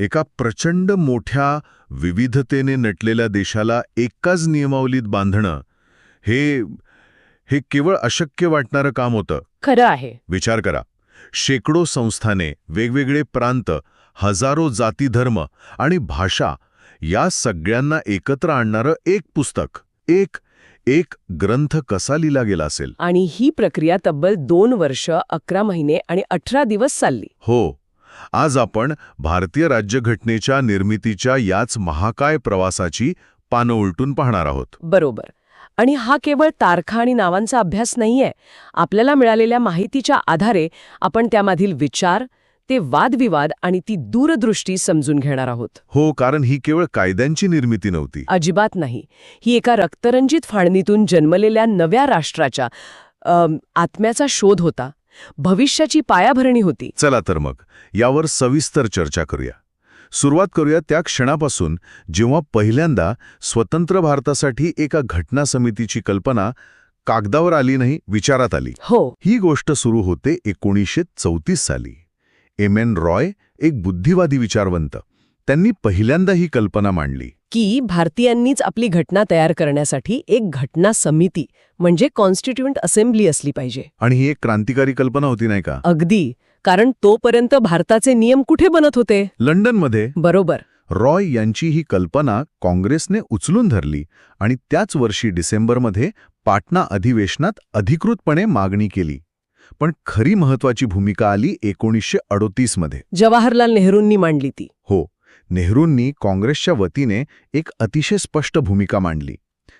एका प्रचंड मोठ्या विविधतेने नटलेल्या देशाला एकाच नियमावलीत बांधणं हे हे केवळ अशक्य वाटणारं काम होतं. खरं आहे. विचार करा. शेकडो संस्थाने वेगवेगळे प्रांत हजारो जाती धर्म आणि भाषा या सगळ्यांना एकत्र आणणारं एक पुस्तक एक एक ग्रंथ कसा लिहिला गेला असेल? आणि ही प्रक्रिया तब्बल दोन वर्ष अकरा महिने आणि अठरा दिवस चालली. हो. आज आपण भारतीय राज्यघटनेच्या निर्मितीच्या याच महाकाय प्रवासाची पानं उलटून पाहणार आहोत. बरोबर. आणि हा केवळ तारखा आणि नावांचा अभ्यास नाहीये. आपल्याला मिळालेल्या माहितीच्या आधारे आपण त्यामधील विचार ते वादविवाद आणि ती दूरदृष्टी समजून घेणार आहोत. हो कारण ही केवळ कायद्यांची निर्मिती नव्हती. अजिबात नाही. ही एका रक्तरंजित फाळणीतून जन्मलेल्या नव्या राष्ट्राच्या अम, आत्म्याचा शोध होता. भविष्याची पायाभरणी होती. चला तर मग यावर सविस्तर चर्चा करूया. सुरुवात करूया त्या क्षणापासून जेव्हा पहिल्यांदा स्वतंत्र भारतासाठी एका घटना समितीची कल्पना कागदावर आली नाही विचारात आली. हो. ही गोष्ट सुरू होते एकोणीसशे चौतीस साली. एम एन रॉय एक बुद्धिवादी विचारवंत. त्यांनी पहिल्यांदा ही कल्पना मांडली. की भारतीयांनीच आपली घटना तयार करण्यासाठी एक घटना समिती म्हणजे कॉन्स्टिट्यूंट असेंब्ली असली पाहिजे. आणि ही एक क्रांतिकारी कल्पना होती नाही का? अगदी. कारण तोपर्यंत भारताचे नियम कुठे बनत होते? लंडनमध्ये बरोबर. रॉय यांची ही कल्पना काँग्रेसने उचलून धरली आणि त्याच वर्षी डिसेंबरमध्ये पाटणा अधिवेशनात अधिकृतपणे मागणी केली. पण खरी महत्वाची भूमिका आली एकोणीसशे अडोतीसमध्ये. जवाहरलाल नेहरूंनी मांडली ती. हो. नेहरूंनी काँग्रेसच्या वतीने एक अतिशय स्पष्ट भूमिका मांडली.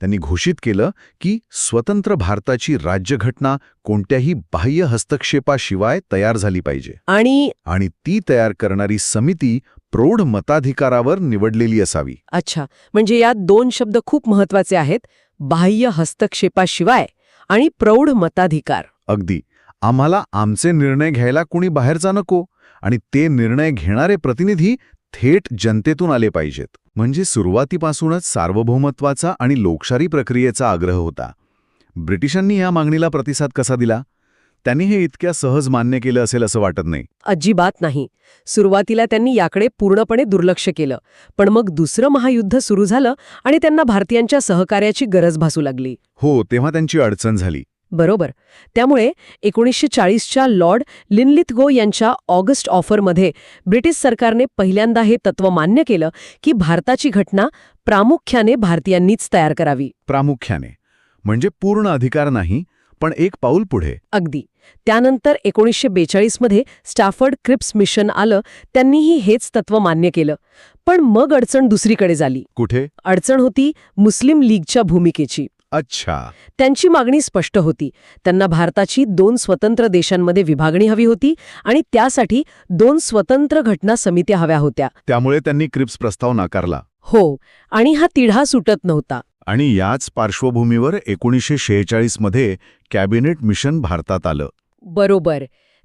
त्यांनी घोषित केलं की स्वतंत्र भारताची राज्यघटना कोणत्याही बाह्य हस्तक्षेपाशिवाय तयार झाली पाहिजे. आणि आणि ती तयार करणारी समिती प्रौढ मताधिकारावर निवडलेली असावी. अच्छा. म्हणजे यात दोन शब्द खूप महत्त्वाचे आहेत. बाह्य हस्तक्षेपाशिवाय आणि प्रौढ मताधिकार. अगदी. आम्हाला आमचे निर्णय घ्यायला कुणी बाहेरचा नको आणि ते निर्णय घेणारे प्रतिनिधी थेट जनतेतून आले पाहिजेत. म्हणजे सुरुवातीपासूनच सार्वभौमत्वाचा आणि लोकशाही प्रक्रियेचा आग्रह होता. ब्रिटिशांनी या मागणीला प्रतिसाद कसा दिला? त्यांनी हे इतक्या सहज मान्य केलं असेल असं वाटत नाही. अजिबात नाही. सुरुवातीला त्यांनी याकडे पूर्णपणे दुर्लक्ष केलं. पण मग दुसरं महायुद्ध सुरू झालं आणि त्यांना भारतीयांच्या सहकार्याची गरज भासू लागली. हो तेव्हा त्यांची अडचण झाली. बरोबर. त्यामुळे एकोणीसशे चाळीसच्या लॉर्ड लिनलिथगो यांच्या ऑगस्ट ऑफरमध्ये ब्रिटिश सरकारने पहिल्यांदा हे तत्व मान्य केलं की भारताची घटना प्रामुख्याने भारतीयांनीच तयार करावी. प्रामुख्याने. म्हणजे पूर्ण अधिकार नाही पण एक पाऊल पुढे. अगदी. त्यानंतर एकोणीसशे बेचाळीसमध्ये स्टाफर्ड क्रिप्स मिशन आलं त्यांनीही हेच तत्व मान्य केलं. पण मग अडचण दुसरीकडे झाली. कुठे? अडचण होती मुस्लिम लीगच्या भूमिकेची. अच्छा. त्यांची मागणी स्पष्ट होती. त्यांना भारताची दोन स्वतंत्र देशांमध्ये विभागणी हवी होती आणि त्यासाठी दोन स्वतंत्र घटना समित्या हव्या होत्या. त्यामुळे त्यांनी क्रिप्स प्रस्ताव नाकारला. हो आणि हा तिढा सुटत नव्हता. आणि याच पार्श्वभूमीवर एकोणीसशे शेहेचाळीसमध्ये कॅबिनेट मिशन भारतात आलं. बरोबर.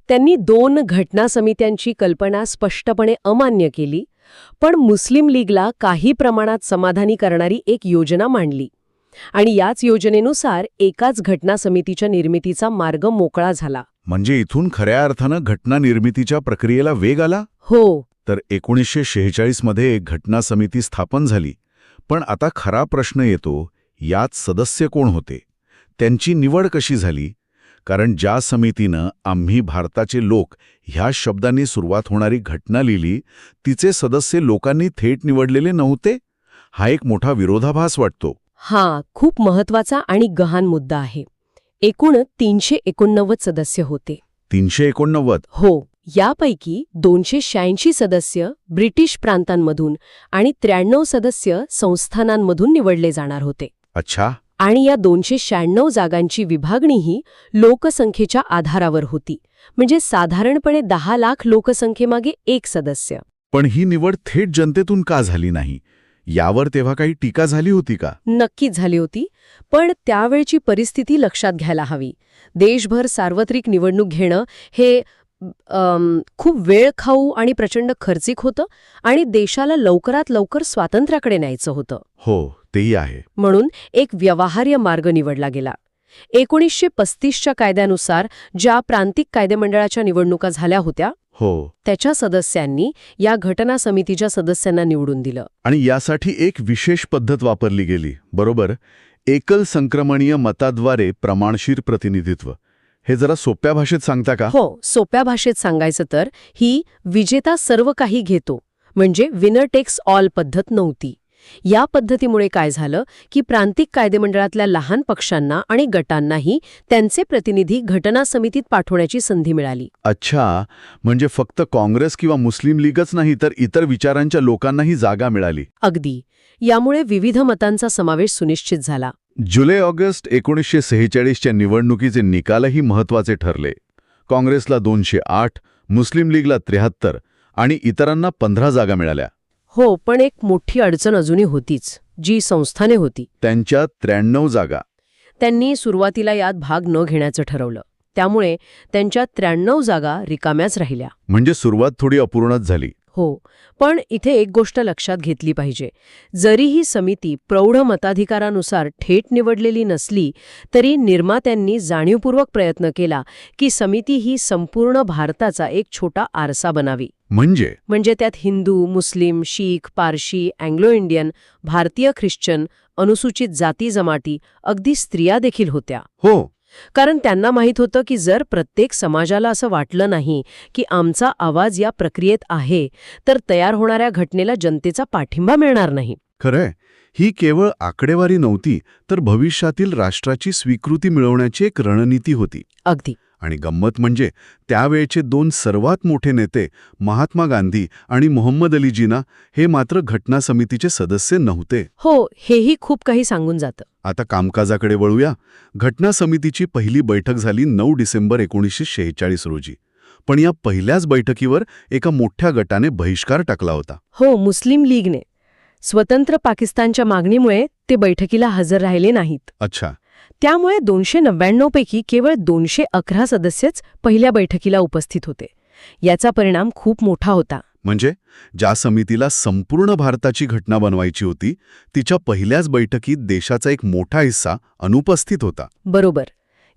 त्यांनी दोन घटना समित्यांची कल्पना स्पष्टपणे अमान्य केली पण मुस्लिम लीगला काही प्रमाणात समाधानी करणारी एक योजना मांडली. आणि याच योजनेनुसार एकाच घटना समितीच्या निर्मितीचा मार्ग मोकळा झाला. म्हणजे इथून खऱ्या अर्थानं घटना निर्मितीच्या प्रक्रियेला वेग आला? हो. तर एकोणीसशे शेहेचाळीसमध्ये एक घटना समिती स्थापन झाली. पण आता खरा प्रश्न येतो यात सदस्य कोण होते? त्यांची निवड कशी झाली? कारण ज्या समितीनं आम्ही भारताचे लोक ह्या शब्दांनी सुरुवात होणारी घटना लिहिली तिचे सदस्य लोकांनी थेट निवडलेले नव्हते? हा एक मोठा विरोधाभास वाटतो. हा खूप महत्त्वाचा आणि गहान मुद्दा आहे. एकूण तीनशे एकोणनव्वद सदस्य होते. तीनशे एकोणनव्वद? हो यापैकी दोनशे शहाऐंशी सदस्य ब्रिटिश प्रांतांमधून आणि त्र्याण्णव सदस्य संस्थानांमधून निवडले जाणार होते. अच्छा. आणि या दोनशे शहाण्णव जागांची विभागणीही लोकसंख्येच्या आधारावर होती. म्हणजे साधारणपणे दहा लाख लोकसंख्येमागे एक सदस्य. पण ही निवड थेट जनतेतून का झाली नाही? यावर तेव्हा काही टीका झाली होती का? नक्कीच झाली होती पण त्यावेळची परिस्थिती लक्षात घ्यायला हवी. देशभर सार्वत्रिक निवडणूक घेणं हे खूप वेळ खाऊ आणि प्रचंड खर्चिक होतं आणि देशाला लवकरात लवकर स्वातंत्र्याकडे न्यायचं होतं. हो तेही आहे. म्हणून एक व्यवहार्य मार्ग निवडला गेला. एकोणीसशे पस्तीसच्या कायद्यानुसार ज्या प्रांतिक कायदेमंडळाच्या निवडणुका झाल्या होत्या हो. त्याच्या सदस्यांनी या घटना समितीच्या सदस्यांना निवडून दिलं. आणि यासाठी एक विशेष पद्धत वापरली गेली बरोबर? एकल संक्रमणीय मताद्वारे प्रमाणशीर प्रतिनिधित्व. हे जरा सोप्या भाषेत सांगता का? हो सोप्या भाषेत सांगायचं तर ही विजेता सर्व काही घेतो. म्हणजे विनर टेक्स ऑल पद्धत नव्हती. या पद्धतीमुळे काय झालं की प्रांतिक कायदेमंडळातल्या लहान पक्षांना आणि गटांनाही त्यांचे प्रतिनिधी घटना समितीत पाठवण्याची संधी मिळाली. अच्छा म्हणजे फक्त काँग्रेस किंवा मुस्लिम लीगच नाही तर इतर विचारांच्या लोकांनाही जागा मिळाली. अगदी. यामुळे विविध मतांचा समावेश सुनिश्चित झाला. जुलै ऑगस्ट एकोणीसशे सेहेचाळीसच्या निवडणुकीचे निकालही महत्त्वाचे ठरले. काँग्रेसला दोनशे आठ मुस्लिम लीगला त्र्याहत्तर आणि इतरांना पंधरा जागा मिळाल्या. हो पण एक मोठी अडचण अजूनही होतीच जी संस्थाने होती. त्यांच्या त्र्याण्णव जागा. त्यांनी सुरुवातीला यात भाग न घेण्याचं ठरवलं. त्यामुळे त्यांच्या त्र्याण्णव जागा रिकाम्याच राहिल्या. म्हणजे सुरुवात थोडी अपूर्णच झाली. हो पण इथे एक गोष्ट लक्षात घेतली पाहिजे. जरी ही समिती प्रौढ मताधिकारानुसार थेट निवडलेली नसली तरी निर्मात्यांनी जाणीवपूर्वक प्रयत्न केला की समिती ही संपूर्ण भारताचा एक छोटा आरसा बनावी. म्हणजे? म्हणजे त्यात हिंदू मुस्लिम शीख पारशी अँग्लो इंडियन भारतीय ख्रिश्चन अनुसूचित जाती जमाती अगदी स्त्रिया देखील होत्या. हो. कारण त्यांना माहीत होतं की जर प्रत्येक समाजाला असं वाटलं नाही की आमचा आवाज या प्रक्रियेत आहे तर तयार होणाऱ्या घटनेला जनतेचा पाठिंबा मिळणार नाही. खरंय. ही केवळ आकडेवारी नव्हती तर भविष्यातील राष्ट्राची स्वीकृती मिळवण्याची एक रणनीती होती. अगदी. आणि गंमत म्हणजे त्यावेळचे दोन सर्वात मोठे नेते महात्मा गांधी आणि मोहम्मद अली जिना हे मात्र घटना समितीचे सदस्य नव्हते. हो हेही खूप काही सांगून जातं. आता कामकाजाकडे वळूया. घटना समितीची पहिली बैठक झाली नऊ डिसेंबर एकोणीसशे शेहेचाळीस रोजी. पण या पहिल्याच बैठकीवर एका मोठ्या गटाने बहिष्कार टाकला होता. हो मुस्लिम लीगने. स्वतंत्र पाकिस्तानच्या मागणीमुळे ते बैठकीला हजर राहिले नाहीत. अच्छा. त्यामुळे दोनशे नव्याण्णव पैकी केवळ दोनशे अकरा सदस्यच पहिल्या बैठकीला उपस्थित होते. याचा परिणाम खूप मोठा होता. म्हणजे ज्या समितीला संपूर्ण भारताची घटना बनवायची होती तिच्या पहिल्याच बैठकीत देशाचा एक मोठा हिस्सा अनुपस्थित होता. बरोबर.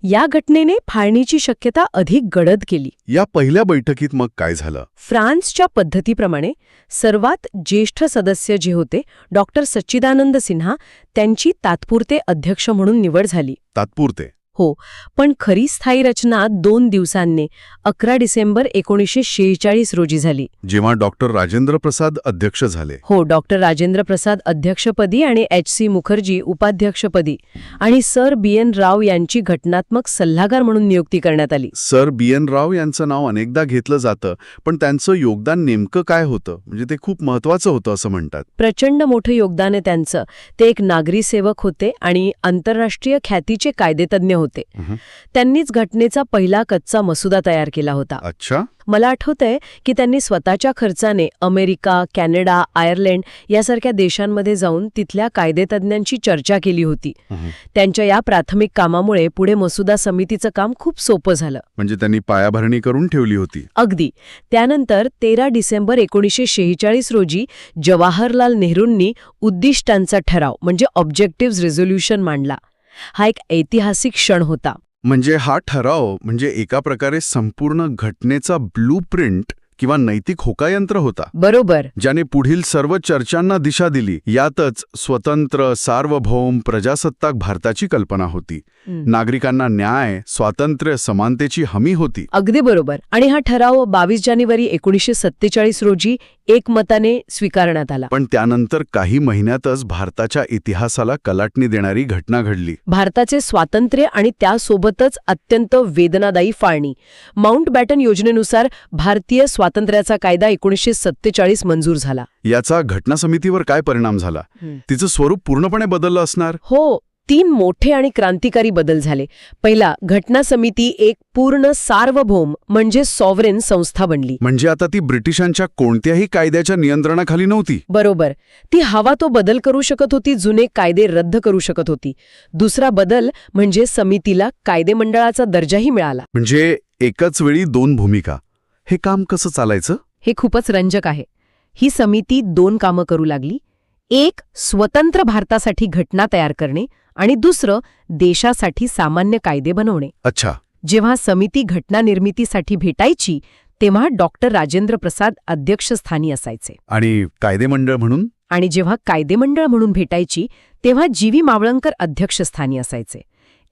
या घटनेने फाळणीची शक्यता अधिक गडद केली. या पहिल्या बैठकीत मग काय झालं? फ्रान्सच्या पद्धतीप्रमाणे सर्वात ज्येष्ठ सदस्य जे होते डॉक्टर सच्चिदानंद सिन्हा त्यांची तात्पुरते अध्यक्ष म्हणून निवड झाली. तात्पुरते. हो पण खरी स्थायी रचना दोन दिवसांनी अकरा डिसेंबर एकोणीसशे शेहेचाळीस रोजी झाली. जेव्हा डॉक्टर राजेंद्र प्रसाद अध्यक्ष झाले. हो डॉक्टर राजेंद्र प्रसाद अध्यक्षपदी आणि एच. सी. मुखर्जी उपाध्यक्षपदी आणि सर बी. एन. राव यांची घटनात्मक सल्लागार म्हणून नियुक्ती करण्यात आली. सर बी. एन. राव यांचं नाव अनेकदा घेतलं जातं पण त्यांचं योगदान नेमकं काय होतं? म्हणजे ते खूप महत्वाचं होतं असं म्हणतात. प्रचंड मोठं योगदान आहे त्यांचं. ते एक नागरी सेवक होते आणि आंतरराष्ट्रीय ख्यातीचे कायदेतज्ञ होते. त्यांनीच घटनेचा पहिला कच्चा मसुदा तयार केला होता. अच्छा. मला आठवतंय की त्यांनी स्वतःच्या खर्चाने अमेरिका कॅनडा आयर्लंड यासारख्या देशांमध्ये जाऊन तिथल्या कायदेतज्ञांची चर्चा केली होती. त्यांच्या या प्राथमिक कामामुळे पुढे मसुदा समितीचं काम खूप सोपं झालं. म्हणजे त्यांनी पायाभरणी करून ठेवली होती. अगदी. त्यानंतर तेरा डिसेंबर एकोणीसशे शेहेचाळीस रोजी जवाहरलाल नेहरूंनी उद्दिष्टांचा ठराव म्हणजे ऑब्जेक्टिव्ह रेझोल्युशन मांडला. हा एक ऐतिहासिक क्षण होता. म्हणजे हा ठराव म्हणजे एका प्रकारे संपूर्ण घटनेचा ब्लू प्रिंट किंवा नैतिक होकायंत्र होता. बरोबर. ज्याने पुढील सर्व चर्चांना दिशा दिली यातच स्वतंत्र सार्वभौम प्रजासत्ताक भारताची कल्पना होती. नागरिकांना न्याय स्वातंत्र्य समानतेची हमी होती. अगदी बरोबर. आणि हा ठराव बावीस जानेवारी एकोणीसशे सत्तेचाळीस रोजी एकमताने स्वीकारण्यात आला. पण त्यानंतर काही महिन्यातच भारताच्या इतिहासाला कलाटणी देणारी घटना घडली. भारताचे स्वातंत्र्य आणि त्यासोबतच अत्यंत वेदनादायी फाळणी. माउंट बॅटन योजनेनुसार भारतीय स्वातंत्र्याचा कायदा एकोणीसशे सत्तेचाळीस मंजूर झाला. याचा घटना समितीवर काय परिणाम झाला? तिचं स्वरूप पूर्णपणे बदललं असणार? हो तीन मोठे आणि क्रांतिकारी बदल झाले. पहिला घटना समिती एक पूर्ण सार्वभौम म्हणजे सॉव्हरेन संस्था बनली. म्हणजे आता ती ब्रिटिशांच्या कोणत्याही कायद्याच्या नियंत्रणाखाली नव्हती? बरोबर. ती हवा तो बदल करू शकत होती जुने कायदे रद्द करू शकत होती. दुसरा बदल म्हणजे समितीला कायदेमंडळाचा दर्जाही मिळाला. म्हणजे एकाच वेळी दोन भूमिका. हे काम कसं चालायचं? हे खूपच रंजक आहे. ही समिती दोन कामं करू लागली. एक स्वतंत्र भारतासाठी घटना तयार करणे आणि दुसरं देशासाठी सामान्य कायदे बनवणे. अच्छा. जेव्हा समिती घटना निर्मितीसाठी भेटायची तेव्हा डॉक्टर राजेंद्र प्रसाद अध्यक्षस्थानी असायचे. आणि कायदेमंडळ म्हणून? आणि जेव्हा कायदेमंडळ म्हणून भेटायची तेव्हा जी व्ही मावळंकर अध्यक्षस्थानी असायचे.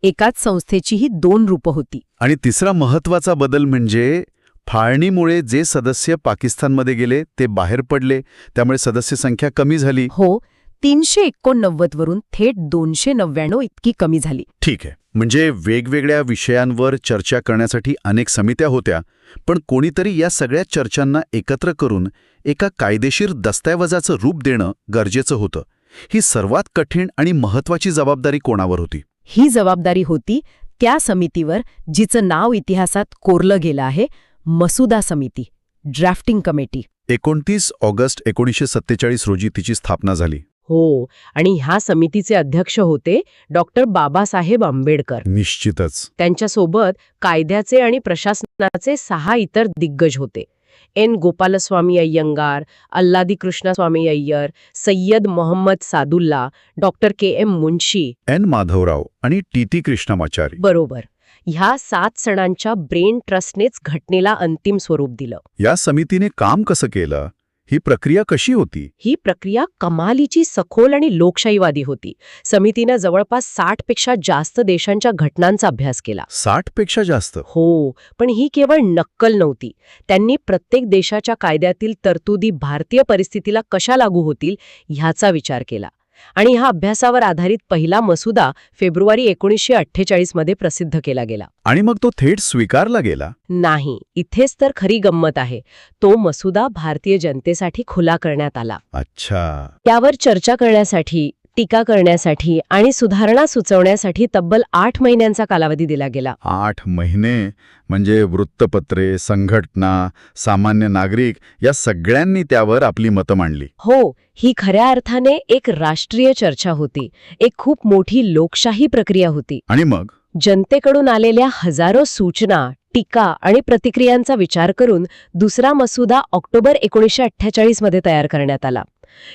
एकाच संस्थेची ही दोन रूपं होती. आणि तिसरा महत्त्वाचा बदल म्हणजे फाळणीमुळे जे सदस्य पाकिस्तानमध्ये गेले ते बाहेर पडले. त्यामुळे सदस्य संख्या कमी झाली. हो तीनशे एकोणनव्वद वरून थेट दोनशे नव्याण्णव इतकी कमी झाली. ठीक आहे. म्हणजे वेगवेगळ्या विषयांवर चर्चा करण्यासाठी अनेक समित्या होत्या पण कोणीतरी या सगळ्या चर्चांना एकत्र करून एका कायदेशीर दस्तऐवजाचं रूप देणं गरजेचं होतं. ही सर्वात कठीण आणि महत्वाची जबाबदारी कोणावर होती? ही जबाबदारी होती त्या समितीवर जिचं नाव इतिहासात कोरलं गेलं आहे मसुदा समिती ड्राफ्टिंग कमिटी. एकोणतीस ऑगस्ट एकोणीसशे सत्तेचाळीस रोजी तिची स्थापना झाली. हो आणि ह्या समितीचे अध्यक्ष होते डॉक्टर बाबासाहेब आंबेडकर. निश्चितच. त्यांच्यासोबत कायद्याचे आणि प्रशासनाचे सहा इतर दिग्गज होते. N. Gopalaswami Ayyangar Alladi Krishnaswami Iyer Syed Mohammad Saadulla doctor K M Munshi. N. Madhavrao आणि टी. टी. कृष्णमाचारी. बरोबर. ह्या सात सणांच्या ब्रेन ट्रस्टनेच घटनेला अंतिम स्वरूप दिलं. या समितीने काम कसं केलं? ही प्रक्रिया कशी होती? ही प्रक्रिया कमालीची सखोल आणि लोकशाहीवादी होती. समितीनं जवळपास साठपेक्षा जास्त देशांच्या घटनांचा अभ्यास केला. साठपेक्षा जास्त? हो पण ही केवळ नक्कल नव्हती. त्यांनी प्रत्येक देशाच्या कायद्यातील तरतुदी भारतीय परिस्थितीला कशा लागू होतील ह्याचा विचार केला. आणि ह्या अभ्यासावर आधारित पहिला मसुदा फेब्रुवारी एकोणीसशे अठ्ठेचाळीसमध्ये प्रसिद्ध केला गेला. आणि मग तो थेट स्वीकारला गेला? नाही इथेच तर खरी गंमत आहे. तो मसुदा भारतीय जनतेसाठी खुला करण्यात आला. अच्छा. त्यावर चर्चा करण्यासाठी टीका करण्यासाठी आणि सुधारणा सुचवण्यासाठी तब्बल आठ महिन्यांचा कालावधी दिला गेला. आठ महिने म्हणजे वृत्तपत्रे संघटना सामान्य नागरिक या सगळ्यांनी त्यावर आपली मतं मांडली. हो ही खऱ्या अर्थाने एक राष्ट्रीय चर्चा होती. एक खूप मोठी लोकशाही प्रक्रिया होती. आणि मग? जनतेकडून आलेल्या हजारो सूचना टीका आणि प्रतिक्रियांचा विचार करून दुसरा मसुदा ऑक्टोबर एकोणीसशे अठ्ठेचाळीसमध्ये तयार करण्यात आला.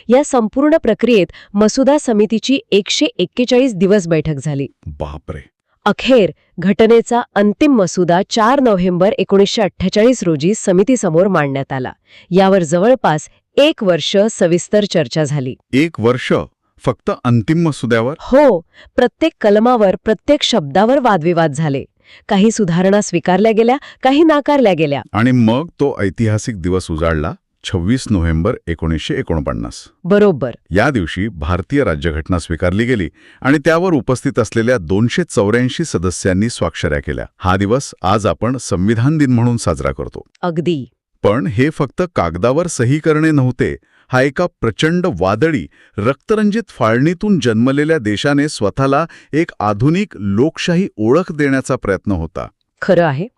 या संपूर्ण प्रक्रियेत मसुदा समितीची एकशे एक्केचाळीस दिवस बैठक झाली. बापरे. अखेर घटनेचा अंतिम मसुदा चार नोव्हेंबर एकोणीसशे अठ्ठेचाळीस रोजी समितीसमोर मांडण्यात आला. यावर जवळपास एक वर्ष सविस्तर चर्चा झाली. एक वर्ष? फक्त अंतिम मसुद्यावर? हो प्रत्येक कलमावर प्रत्येक शब्दावर वादविवाद झाले. काही सुधारणा स्वीकारल्या गेल्या काही नाकारल्या गेल्या. आणि मग तो ऐतिहासिक दिवस उजाडला? छव्वीस नोव्हेंबर एकोणीसशे एकोणपन्नास. बरोबर. या दिवशी भारतीय राज्यघटना स्वीकारली गेली आणि त्यावर उपस्थित असलेल्या दोनशे चौऱ्याऐंशी सदस्यांनी स्वाक्षऱ्या केल्या. हा दिवस आज आपण संविधान दिन म्हणून साजरा करतो. अगदी. पण हे फक्त कागदावर सही करणे नव्हते हा एका प्रचंड वादळी रक्तरंजित फाळणीतून जन्मलेल्या देशाने स्वतःला एक आधुनिक लोकशाही ओळख देण्याचा प्रयत्न होता. खरं आहे.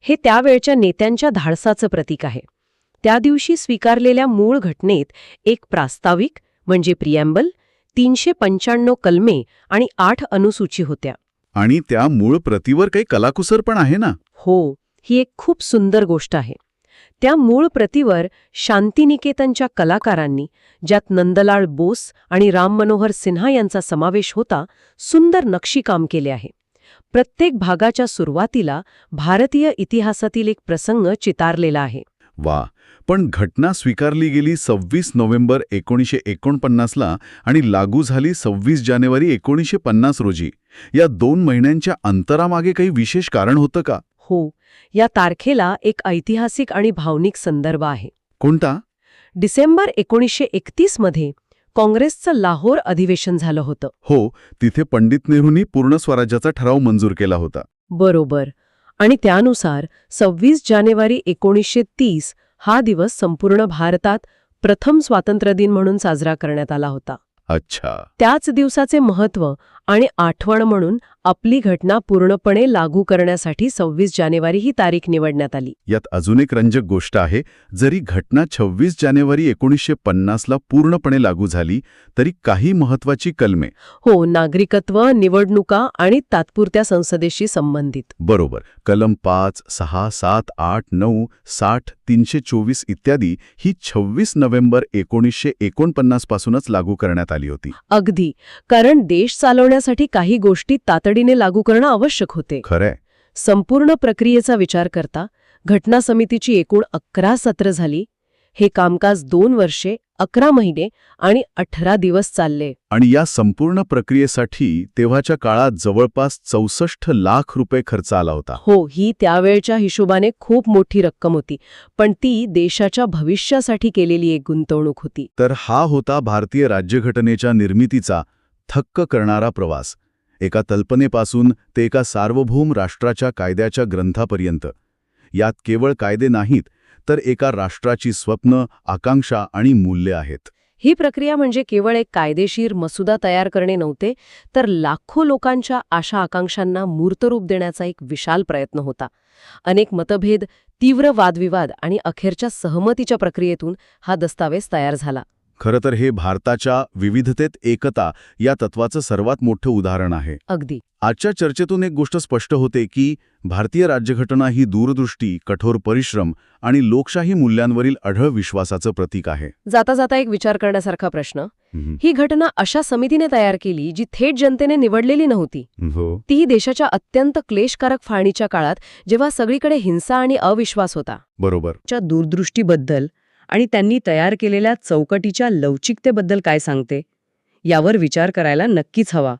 हे त्यावेळच्या नेत्यांच्या धाडसाचं प्रतीक आहे. त्या दिवशी स्वीकारलेल्या मूळ घटनेत एक प्रास्ताविक म्हणजे प्रियॅम्बल तीनशे पंच्याण्णव कलमे आणि आठ अनुसूची होत्या. आणि त्या मूळ प्रतीवर काही कलाकुसर पण आहे ना? हो ही एक खूप सुंदर गोष्ट आहे. त्या मूळ प्रतीवर शांतिनिकेतनच्या कलाकारांनी ज्यात नंदलाल बोस आणि राम मनोहर सिन्हा यांचा समावेश होता सुंदर नक्षीकाम केले आहे. प्रत्येक भागाच्या सुरुवातीला भारतीय इतिहासातील एक प्रसंग चितारलेला आहे. वा पण घटना स्वीकारली गेली सव्वीस नोव्हेंबर एकोणीसशे एकोणपन्नासला आणि लागू झाली सव्वीस जानेवारी एकोणीसशे पन्नास रोजी. या दोन महिन्यांच्या अंतरामागे काही विशेष कारण होतं का? हो या तारखेला एक ऐतिहासिक आणि भावनिक संदर्भ आहे. कोणता? डिसेंबर एकोणीसशे एकतीसमध्ये काँग्रेसचं लाहोर अधिवेशन झालं होतं. हो तिथे पंडित नेहरूंनी पूर्ण स्वराज्याचा ठराव मंजूर केला होता. बरोबर. आणि त्यानुसार सव्वीस जानेवारी एकोणीसशे तीस हा दिवस संपूर्ण भारतात प्रथम स्वातंत्र्यदिन म्हणून साजरा करण्यात आला होता. अच्छा. त्याच दिवसाचे महत्त्व आणि आठवण म्हणून आपली घटना पूर्णपणे लागू करण्यासाठी सव्वीस जानेवारी ही तारीख निवडण्यात आली. यात अजून एक रंजक गोष्ट आहे जरी घटना छव्वीस जानेवारी एकोणीसशे पन्नासला पूर्णपणे लागू झाली तरी काही महत्वाची कलमे. हो नागरिकत्व निवडणुका आणि तात्पुरत्या संसदेशी संबंधित. बरोबर कलम पाच सहा सात आठ नऊ साठ तीनशे चोवीस इत्यादी ही छव्वीस नोव्हेंबर एकोणीसशे एकोणपन्नास पासूनच लागू करण्यात आली होती. अगदी कारण देश चालवण्यासाठी काही गोष्टी तातडीने लागू करणं आवश्यक होते. खरंय. संपूर्ण प्रक्रियेचा विचार करता घटना समितीची एकूण अकरा सत्र झाली. हे कामकाज दोन वर्षे अकरा महिने आणि अठरा दिवस चालले. आणि या संपूर्ण प्रक्रियेसाठी तेव्हाच्या काळात जवळपास चौसष्ट लाख रुपये खर्च आला होता. हो ही त्यावेळच्या हिशोबाने खूप मोठी रक्कम होती पण ती देशाच्या भविष्यासाठी केलेली एक गुंतवणूक होती. तर हा होता भारतीय राज्यघटनेच्या निर्मितीचा थक्क करणारा प्रवास. एका कल्पनेपासून ते एका सार्वभौम राष्ट्राच्या कायद्याच्या ग्रंथापर्यंत. यात केवळ कायदे नाहीत तर एका राष्ट्राची स्वप्न आकांक्षा आणि मूल्य आहेत. ही प्रक्रिया म्हणजे केवळ एक कायदेशीर मसुदा तयार करणे नव्हते तर लाखो लोकांच्या आशा आकांक्षांना मूर्तरूप देण्याचा एक विशाल प्रयत्न होता. अनेक मतभेद तीव्र वादविवाद आणि अखेरच्या सहमतीच्या प्रक्रियेतून हा दस्तावेज तयार झाला. खरं तर हे भारताच्या विविधतेत एकता या तत्वाचं सर्वात मोठं उदाहरण आहे. अगदी. आजच्या चर्चेतून एक गोष्ट स्पष्ट होते की भारतीय राज्यघटना ही दूरदृष्टी कठोर परिश्रम आणि लोकशाही मूल्यांवरील अढळ विश्वासाचं प्रतीक आहे. जाता जाता एक विचार करण्यासारखा प्रश्न. ही घटना अशा समितीने तयार केली जी थेट जनतेने निवडलेली नव्हती. हो. तीही देशाच्या अत्यंत क्लेशकारक फाळणीच्या काळात जेव्हा सगळीकडे हिंसा आणि अविश्वास होता. बरोबर. च्या दूरदृष्टीबद्दल आणि त्यांनी तयार केलेल्या चौकटीच्या लवचिकतेबद्दल काय सांगते? यावर विचार करायला नक्कीच हवा.